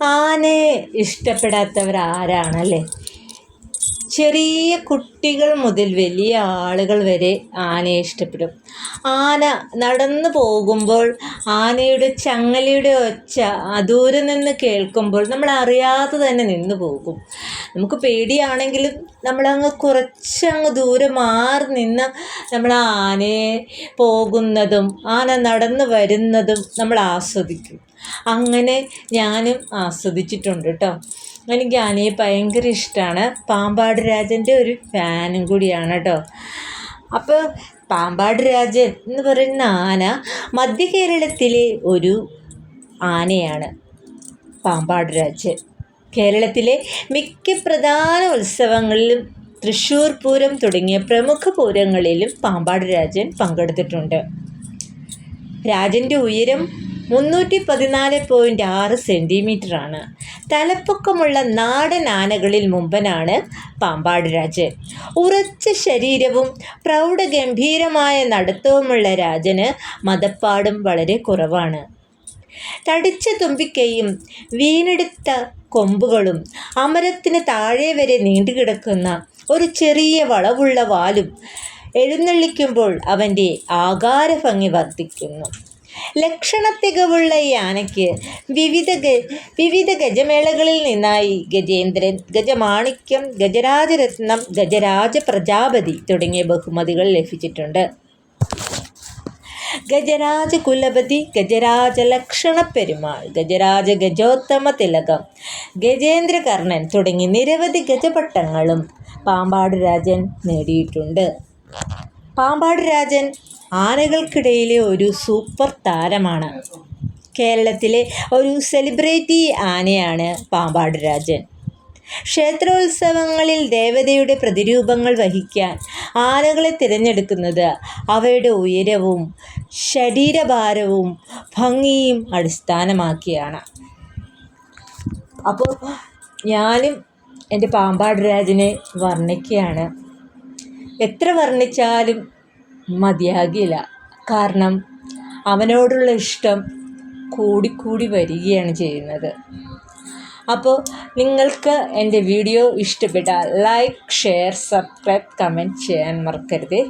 ആനയെ ഇഷ്ടപ്പെടാത്തവർ ആരാണല്ലേ ചെറിയ കുട്ടികൾ മുതൽ വലിയ ആളുകൾ വരെ ആനയെ ഇഷ്ടപ്പെടും. ആന നടന്നു പോകുമ്പോൾ ആനയുടെ ചങ്ങലയുടെ ഒച്ച ദൂരെ നിന്ന് കേൾക്കുമ്പോൾ നമ്മൾ അറിയാതെ തന്നെ നിന്ന് പോകും. നമുക്ക് പേടിയാണെങ്കിലും നമ്മളങ്ങ് കുറച്ചങ്ങ് ദൂരെ മാറി നിന്ന് നമ്മൾ ആ ആനയെ പോകുന്നതും ആന നടന്നു വരുന്നതും നമ്മൾ ആസ്വദിക്കും. അങ്ങനെ ഞാനും ആസ്വദിച്ചിട്ടുണ്ട് കേട്ടോ. എനിക്ക് ആനയെ ഭയങ്കര ഇഷ്ടമാണ് പാമ്പാട് രാജന്റെ ഒരു ഫാനും കൂടിയാണ് കേട്ടോ അപ്പോൾ പാമ്പാട് രാജൻ എന്ന് പറയുന്ന ആന മധ്യ കേരളത്തിലെ ഒരു ആനയാണ് പാമ്പാട് രാജൻ. കേരളത്തിലെ മിക്ക പ്രധാന ഉത്സവങ്ങളിലും തൃശ്ശൂർ പൂരം തുടങ്ങിയ പ്രമുഖ പൂരങ്ങളിലും പാമ്പാട് രാജൻ പങ്കെടുത്തിട്ടുണ്ട്. രാജന്റെ ഉയരം മുന്നൂറ്റി പതിനാല് പോയിന്റ് ആറ് സെന്റിമീറ്ററാണ് തലപ്പൊക്കമുള്ള നാടൻ ആനകളിൽ മുമ്പനാണ് പാമ്പാട് രാജൻ. ഉറച്ച ശരീരവും പ്രൗഢഗംഭീരമായ നടത്തവുമുള്ള രാജന് മതപ്പാടും വളരെ കുറവാണ്. തടിച്ച തുമ്പിക്കൈയും വീണെടുത്ത കൊമ്പുകളും അമരത്തിന് താഴെ വരെ നീണ്ടുകിടക്കുന്ന ഒരു ചെറിയ വളവുള്ള വാലും എഴുന്നള്ളിക്കുമ്പോൾ അവന്റെ ആകാരഭംഗി വർദ്ധിക്കുന്നു. ലക്ഷണത്തികവുള്ള ഈ ആനയ്ക്ക് വിവിധ വിവിധ ഗജമേളകളിൽ നിന്നായി ഗജേന്ദ്രൻ ഗജമാണിക്യം ഗജരാജരത്നം ഗജരാജ പ്രജാപതി തുടങ്ങിയ ബഹുമതികൾ ലഭിച്ചിട്ടുണ്ട്. ഗജരാജ കുലപതി ഗജരാജ ലക്ഷണ പെരുമാൾ ഗജരാജ ഗജോത്തമ തിലകം ഗജേന്ദ്രകർണൻ തുടങ്ങി നിരവധി ഗജപട്ടങ്ങളും പാമ്പാട് രാജൻ നേടിയിട്ടുണ്ട്. പാമ്പാട് രാജൻ ആനകൾക്കിടയിലെ ഒരു സൂപ്പർ താരമാണ്. കേരളത്തിലെ ഒരു സെലിബ്രിറ്റി ആനയാണ് പാമ്പാട് രാജൻ. ക്ഷേത്രോത്സവങ്ങളിൽ ദേവതയുടെ പ്രതിരൂപങ്ങൾ വഹിക്കാൻ ആനകളെ തിരഞ്ഞെടുക്കുന്നത് അവയുടെ ഉയരവും ശരീരഭാരവും ഭംഗിയും അടിസ്ഥാനമാക്കിയാണ്. അപ്പോൾ ഞാനും എന്റെ പാമ്പാട് രാജനെ വർണിക്കുകയാണ്. എത്ര വർണിച്ചാലും മതിയാകില്ല. കാരണം അവനോടുള്ള ഇഷ്ടം കൂടിക്കൂടി വരികയാണ് ചെയ്യുന്നത്. അപ്പോൾ നിങ്ങൾക്ക് എന്റെ വീഡിയോ ഇഷ്ടപ്പെട്ടാൽ ലൈക്ക് ഷെയർ സബ്സ്ക്രൈബ് കമന്റ് ചെയ്യാൻ മറക്കരുത്.